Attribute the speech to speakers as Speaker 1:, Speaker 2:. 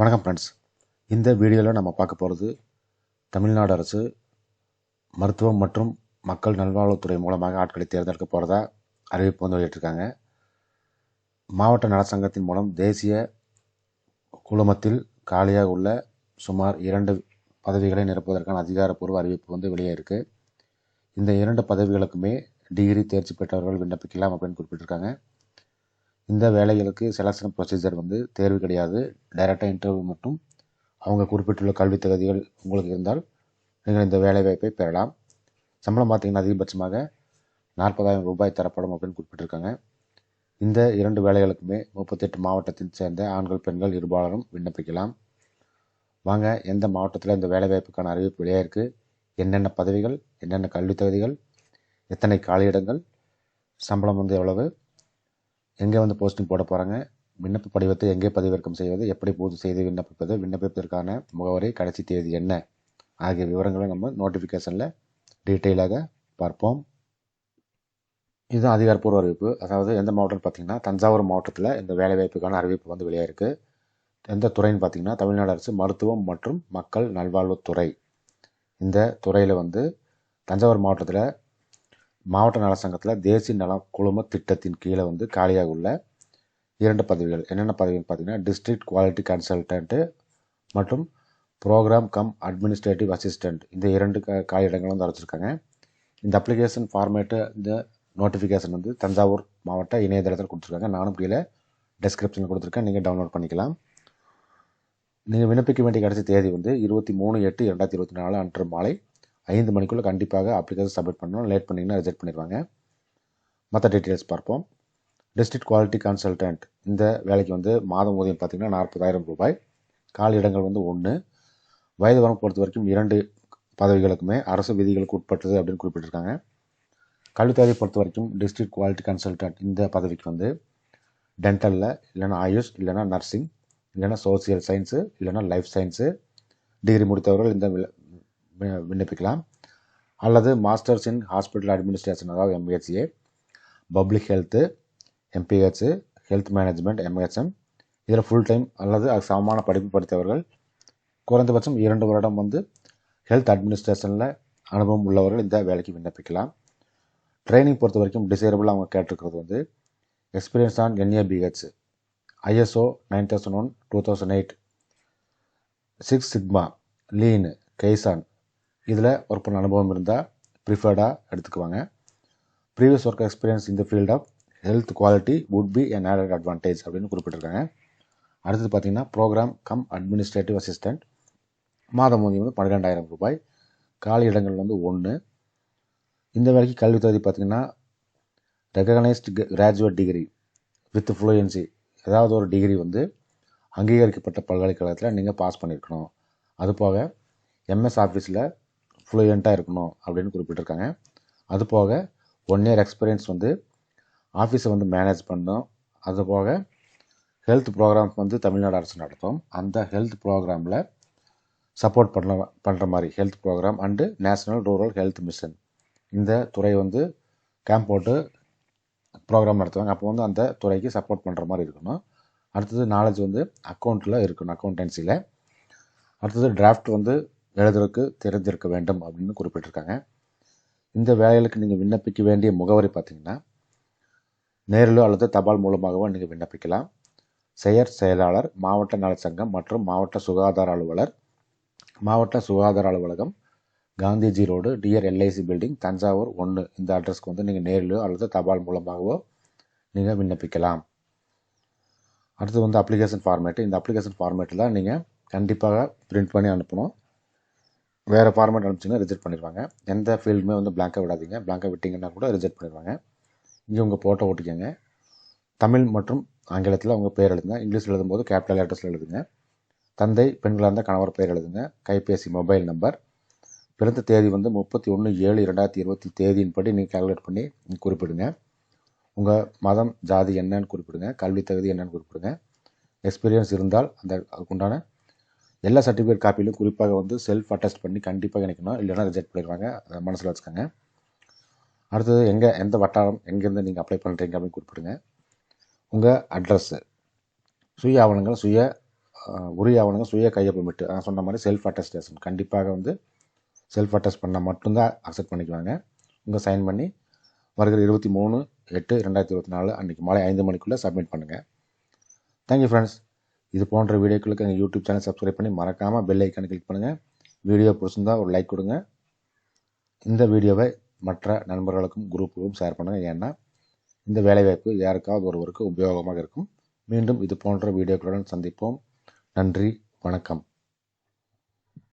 Speaker 1: வணக்கம் ஃப்ரெண்ட்ஸ் இந்த வீடியோவில் நம்ம பார்க்க போகிறது தமிழ்நாடு அரசு மருத்துவம் மற்றும் மக்கள் நல்வாழ்வுத்துறை மூலமாக ஆட்களை தேர்ந்தெடுக்க போகிறதா அறிவிப்பு வந்து வெளியிட்டிருக்காங்க. மாவட்ட நலச்சங்கத்தின் மூலம் தேசிய குழுமத்தில் காலியாக உள்ள சுமார் இரண்டு பதவிகளை நிரப்புவதற்கான அதிகாரப்பூர்வ அறிவிப்பு வந்து வெளியே இருக்குது இந்த இரண்டு பதவிகளுக்குமே டிகிரி தேர்ச்சி பெற்றவர்கள் விண்ணப்பிக்கலாம் அப்படின்னு குறிப்பிட்டிருக்காங்க. இந்த வேலைகளுக்கு செலக்ஷன் ப்ரொசீஜர் வந்து தேர்வு கிடையாது. டைரெக்டாக இன்டர்வியூ மட்டும் அவங்க குறிப்பிட்டுள்ள கல்வித் தகுதிகள் உங்களுக்கு இருந்தால் நீங்கள் இந்த வேலை வாய்ப்பை பெறலாம். சம்பளம் பார்த்தீங்கன்னா அதிகபட்சமாக நாற்பதாயிரம் ரூபாய் தரப்படும் அப்படின்னு குறிப்பிட்டிருக்காங்க. இந்த இரண்டு வேலைகளுக்குமே முப்பத்தெட்டு மாவட்டத்தில் சேர்ந்த ஆண்கள் பெண்கள் இருபாலரும் விண்ணப்பிக்கலாம். வாங்க எந்த மாவட்டத்தில் இந்த வேலைவாய்ப்புக்கான அறிவிப்பு வெளியாக இருக்குது என்னென்ன பதவிகள் என்னென்ன கல்வித் தகுதிகள் எத்தனை காலியிடங்கள் சம்பளம் வந்து எவ்வளவு? எங்கே வந்து போஸ்டிங் போட போகிறாங்க விண்ணப்ப படிவத்தை எங்கே பதிவிறக்கம் செய்வது? எப்படி பூர்த்தி செய்து விண்ணப்பிப்பது? விண்ணப்பிப்பதற்கான முகவரி கடைசி தேதி என்ன? ஆகிய விவரங்களை நம்ம நோட்டிஃபிகேஷனில் டீட்டெயிலாக பார்ப்போம். இதுதான் அதிகாரப்பூர்வ அறிவிப்பு. அதாவது எந்த மாவட்டம்னு பார்த்தீங்கன்னா தஞ்சாவூர் மாவட்டத்தில் இந்த வேலைவாய்ப்புக்கான அறிவிப்பு வந்து வெளியாக இருக்குது எந்த துறைன்னு பார்த்தீங்கன்னா தமிழ்நாடு அரசு மருத்துவம் மற்றும் மக்கள் நல்வாழ்வுத்துறை. இந்த துறையில் வந்து தஞ்சாவூர் மாவட்டத்தில் மாவட்ட நல சங்கத்தில் தேசிய நல குழும திட்டத்தின் கீழே வந்து காலியாக உள்ள இரண்டு பதவிகள். என்னென்ன பதவின்னு பார்த்தீங்கன்னா டிஸ்ட்ரிக்ட் குவாலிட்டி கன்சல்டன்ட்டு மற்றும் ப்ரோக்ராம் கம் அட்மினிஸ்ட்ரேட்டிவ் அசிஸ்டண்ட் இந்த இரண்டு க காலியிடங்களும் வந்து அழைச்சிருக்காங்க இந்த அப்ளிகேஷன் ஃபார்மேட்டு இந்த நோட்டிஃபிகேஷன் வந்து தஞ்சாவூர் மாவட்ட இணையதளத்தில் கொடுத்துருக்காங்க. நானும் கீழே டெஸ்கிரிப்ஷனில் கொடுத்துருக்கேன். நீங்கள் டவுன்லோட் பண்ணிக்கலாம். நீங்கள் விண்ணப்பிக்க வேண்டிய கடைசி தேதி வந்து இருபத்தி மூணு எட்டு இரண்டாயிரத்தி இருபத்தி நாலு அன்று மாலை ஐந்து மணிக்குள்ளே கண்டிப்பாக அப்ளிகேஷன் சப்மிட் பண்ணணும். லேட் பண்ணிங்கன்னா ரிஜெக்ட் பண்ணிடுவாங்க. மற்ற டீட்டெயில்ஸ் பார்ப்போம். டிஸ்ட்ரிக்ட் குவாலிட்டி கன்சல்டன்ட் இந்த வேலைக்கு வந்து மாதம் ஊதியம் பார்த்திங்கன்னா நாற்பதாயிரம் ரூபாய். காலி இடங்கள் வந்து ஒன்று வயது வரம்பு பொறுத்த வரைக்கும் இரண்டு பதவிகளுக்குமே அரசு விதிகளுக்கு உட்பட்டது அப்படின்னு குறிப்பிட்டிருக்காங்க. கல்வித்தகுதியை பொறுத்த வரைக்கும் டிஸ்ட்ரிக்ட் குவாலிட்டி கன்சல்டன்ட் இந்த பதவிக்கு வந்து டென்டலில் இல்லைனா ஆயுஷ் இல்லைனா நர்சிங் இல்லைனா சோசியல் சயின்ஸு இல்லைனா லைஃப் சயின்ஸு டிகிரி முடித்தவர்கள் இந்த விண்ணப்பிக்கலாம். அல்லது மாஸ்டர்ஸ் இன் ஹாஸ்பிட்டல் அட்மினிஸ்ட்ரேஷன் அதாவது MPHA public health MPH health management MHM இதில் ஃபுல் டைம் அல்லது அது சமமான படிப்பு படித்தவர்கள் குறைந்தபட்சம் இரண்டு வருடம் வந்து ஹெல்த் அட்மினிஸ்ட்ரேஷனில் அனுபவம் உள்ளவர்கள் இந்த வேலைக்கு விண்ணப்பிக்கலாம். ட்ரைனிங் பொறுத்த வரைக்கும் டிசைரபிள் அவங்க கேட்டிருக்கிறது வந்து experience on NABH ISO nine thousand one two thousand eight six sigma lean kaizen இதில் ஒர்க் பண்ண அனுபவம் இருந்தால் ப்ரிஃபர்டாக எடுத்துக்குவாங்க. ப்ரீவியஸ் ஒர்க் எக்ஸ்பீரியன்ஸ் இந்த field of health quality would be an added advantage அப்படின்னு குறிப்பிட்டிருக்காங்க. அடுத்தது பார்த்தீங்கன்னா ப்ரோக்ராம் கம் அட்மினிஸ்ட்ரேட்டிவ் அசிஸ்டண்ட் மாதம் ஊதியம் வந்து பன்னிரெண்டாயிரம் ரூபாய். காலி இடங்கள் வந்து ஒன்று இந்த வேலைக்கு கல்வி தகுதி பார்த்திங்கன்னா recognised graduate degree with fluency ஏதாவது ஒரு டிகிரி வந்து அங்கீகரிக்கப்பட்ட பல்கலைக்கழகத்தில் நீங்கள் பாஸ் பண்ணியிருக்கணும் அதுபோக எம்எஸ் ஆஃபீஸில் ஃப்ளூயண்ட்டாக இருக்கணும் அப்படின்னு குறிப்பிட்டிருக்காங்க. அதுபோக ஒன் இயர் எக்ஸ்பீரியன்ஸ் வந்து ஆஃபீஸை வந்து மேனேஜ் பண்ணணும் அதுபோக ஹெல்த் ப்ரோக்ராம் வந்து தமிழ்நாடு அரசு நடத்தும். அந்த ஹெல்த் ப்ரோக்ராமில் சப்போர்ட் பண்ண பண்ணுற மாதிரி health programme and national rural health mission இந்த துறை வந்து கேம்ப் போட்டு ப்ரோக்ராம் நடத்துவாங்க. அப்போ வந்து அந்த துறைக்கு சப்போர்ட் பண்ணுற மாதிரி இருக்கணும். அடுத்தது நாலேஜ் வந்து அக்கௌண்ட்டில் இருக்கணும் அக்கௌண்டன்சியில் அடுத்தது டிராஃப்ட் வந்து எழுதுறதுக்கு தெரிஞ்சிருக்க வேண்டும் அப்படின்னு குறிப்பிட்டிருக்காங்க. இந்த வேலைகளுக்கு நீங்கள் விண்ணப்பிக்க வேண்டிய முகவரி பார்த்திங்கன்னா நேரிலோ அல்லது தபால் மூலமாகவோ நீங்கள் விண்ணப்பிக்கலாம். செயற் செயலாளர் மாவட்ட நலச்சங்கம் மற்றும் மாவட்ட சுகாதார அலுவலர் மாவட்ட சுகாதார அலுவலகம் Gandhiji road DR LIC building Thanjavur ஒன்று இந்த அட்ரஸ்க்கு வந்து நீங்கள் நேரிலோ அல்லது தபால் மூலமாகவோ நீங்கள் விண்ணப்பிக்கலாம். அடுத்து வந்து அப்ளிகேஷன் ஃபார்மேட்டு இந்த அப்ளிகேஷன் ஃபார்மேட்டில் நீங்கள் கண்டிப்பாக பிரிண்ட் பண்ணி அனுப்பணும். வேறு ஃபார்மேட் அனுப்பிச்சிங்கன்னா ரிஜெக்ட் பண்ணிடுவாங்க எந்த ஃபீல்டுமே வந்து பிளாங்காக விடாதீங்க. பிளாங்காக விட்டிங்கன்னா கூட ரிஜெக்ட் பண்ணிடுவாங்க இங்கே உங்கள் ஃபோட்டோ ஓட்டிக்கோங்க தமிழ் மற்றும் ஆங்கிலத்தில் உங்கள் பேர் எழுதுங்க. இங்கிலீஷில் எழுதும்போது கேபிட்டல் லெட்டர்ஸில் எழுதுங்க. தந்தை பெண்களாக இருந்தால் கணவர் பெயர் எழுதுங்க. கைபேசி மொபைல் நம்பர் பிறந்த தேதி வந்து முப்பத்தி ஒன்று ஏழு இரண்டாயிரத்தி இருபத்தி தேதியின்படி நீங்கள் கால்குலேட் பண்ணி குறிப்பிடுங்க. உங்கள் மதம் ஜாதி என்னன்னு குறிப்பிடுங்க. கல்வி தகுதி என்னன்னு குறிப்பிடுங்க. எக்ஸ்பீரியன்ஸ் இருந்தால் அந்த அதுக்குண்டான எல்லா சர்டிஃபிகேட் காப்பிலும் குறிப்பாக வந்து செல்ஃப் அட்டஸ்ட் பண்ணி கண்டிப்பாக இணைக்கணும் இல்லைன்னா ரிஜெக்ட் பண்ணிடுவாங்க. அதை மனசில் வச்சுக்கோங்க. அடுத்தது எங்கே எந்த வட்டாரம் எங்கேருந்து நீங்கள் அப்ளை பண்ணுறீங்க அப்படின்னு குறிப்பிடுங்க. உங்கள் அட்ரஸ்ஸு சுய ஆவணங்கள் சுய உரிய ஆவணங்கள் சுய கையொப்பமிட்டு. நான் சொன்ன மாதிரி செல்ஃப் அட்டஸ்டேஷன் கண்டிப்பாக வந்து செல்ஃப் அட்டஸ்ட் பண்ணால் மட்டும்தான் அக்செப்ட் பண்ணிக்குவாங்க. உங்கள் சைன் பண்ணி வருகிற இருபத்தி மூணு எட்டு ரெண்டாயிரத்தி இருபத்தி நாலு அன்றைக்கி மாலை ஐந்து மணிக்குள்ளே சப்மிட் பண்ணுங்கள் தேங்க்யூ ஃப்ரெண்ட்ஸ் இது போன்ற வீடியோக்களுக்கு எங்கள் யூடியூப் சேனல் சப்ஸ்கிரைப் பண்ணி மறக்காமல் பெல் ஐக்கானை கிளிக் பண்ணுங்கள் வீடியோ பிடிச்சிருந்தா ஒரு லைக் கொடுங்க. இந்த வீடியோவை மற்ற நண்பர்களுக்கும் குரூப்புக்கும் ஷேர் பண்ணுங்கள் ஏன்னா இந்த வேலைவாய்ப்பு யாருக்காவது ஒருவருக்கு உபயோகமாக இருக்கும். மீண்டும் இது போன்ற வீடியோக்களுடன் சந்திப்போம். நன்றி வணக்கம்.